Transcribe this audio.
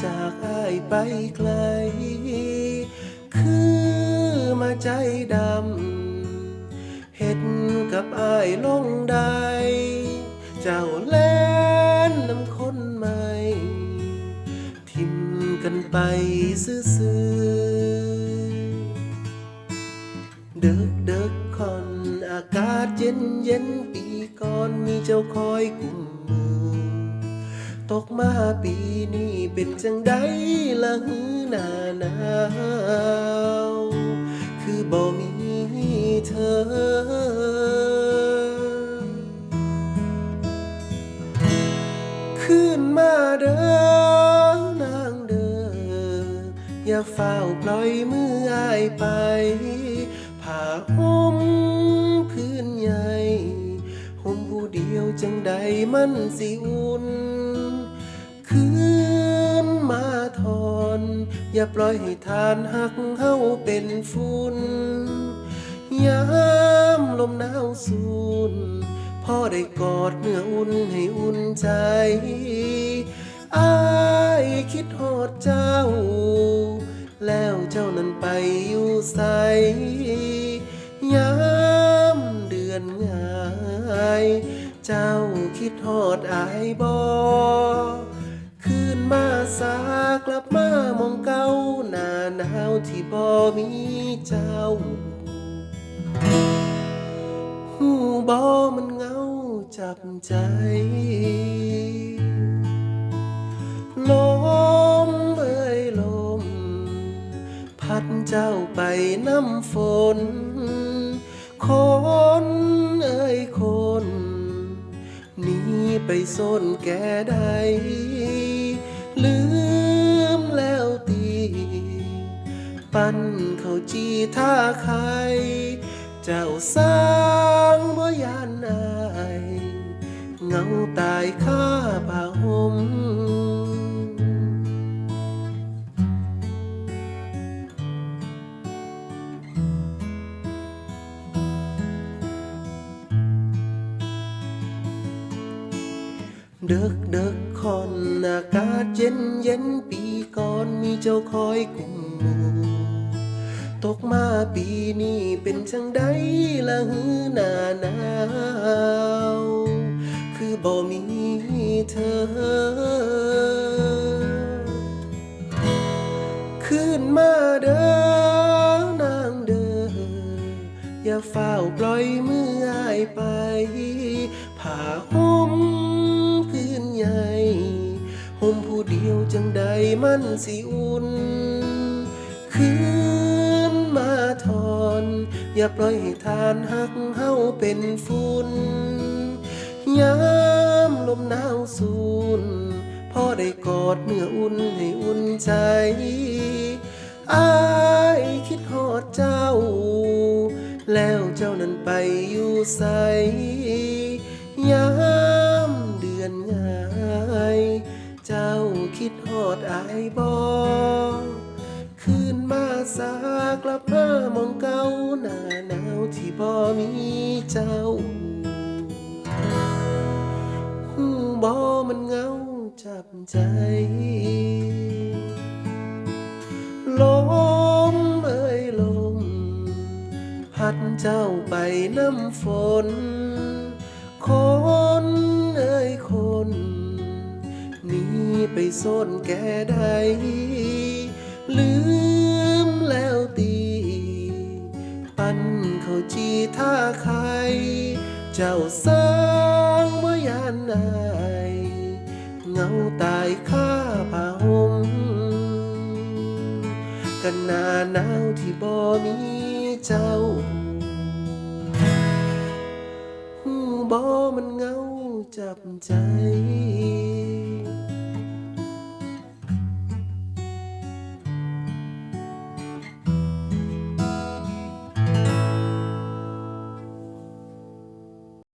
จากอ้ายไปไกล คือมาใจดำเห็ดกับอ้ายลงได้ เจ้าแลนนำคนใหม่ ทิมกันไปซื่อเดึกเดึกคอนอากาศเย็นเย็นปีก่อนมีเจ้าคอยกุม มาปีนี้เป็นจังใดละหือหน้าหนาวคือบ่มีเธอ ขึ้นมาเด้อนางเด้ออย่าเฝ้าปล่อยมืออายไปผ้าห่มพื้นใหญ่ห่มผู้เดียวจังใดมันสิอุ่น อย่าปล่อยให้ทานหักเฮาเป็นฝุ่นยามลมหนาวสูนพ่อได้กอดเนื้ออุ่นให้อุ่นใจอายคิดฮอดเจ้า แล้วเจ้านั้นไปอยู่ใสยามเดือนง่ายเจ้าคิดฮอดอายบอคืนมาสากลับมา ที่บ่มีเจ้าหูบอมันเหงาจับใจลมเอ่ยลม พัดเจ้าไปน้ำฝน คนเอ่ยคนหนีไปโซนแก่ใด เงาตายข้าผ้าห่มเดึกเดึกคอนอากาศเย็นเย็นปีก่อนมีเจ้าคอยกุมมือ ตกมาปีนี้เป็นจังใดละหือหน้าหนาวคือบ่มีเธอ ขึ้นมาเด้อนางเด้ออย่าเฝ้าปล่อยมืออายไปผ้าห่มพื้นใหญ่ห่มผู้เดียวจังใดมันสิอุ่น คือน อย่าปล่อยให้ทานหักเฮาเป็นฝุ่นยามลมหนาวสูนพ่อได้กอดเนื้ออุ่นให้อุ่นใจอายคิดฮอดเจ้า แล้วเจ้านั้นไปอยู่ใสยามเดือนง่าย เจ้าคิดฮอดอายบอคืนมา สากลับมามองเก่าหน้าหนาวที่บ่มีเจ้าหูบอมันเหงาจับใจ ลมเอ่ยลม พัดเจ้าไปน้ำฝน คนเอ่ยคนหนีไปโซนแก่ใดลืม แล้วตี ปั้นเขาจีท่าใคร เจ้าสร้างเมื่อยานนายเงาตายข้าผ้าห่มกันนาหนาวที่บ่มีเจ้าหูบ่มันเงาจับใจ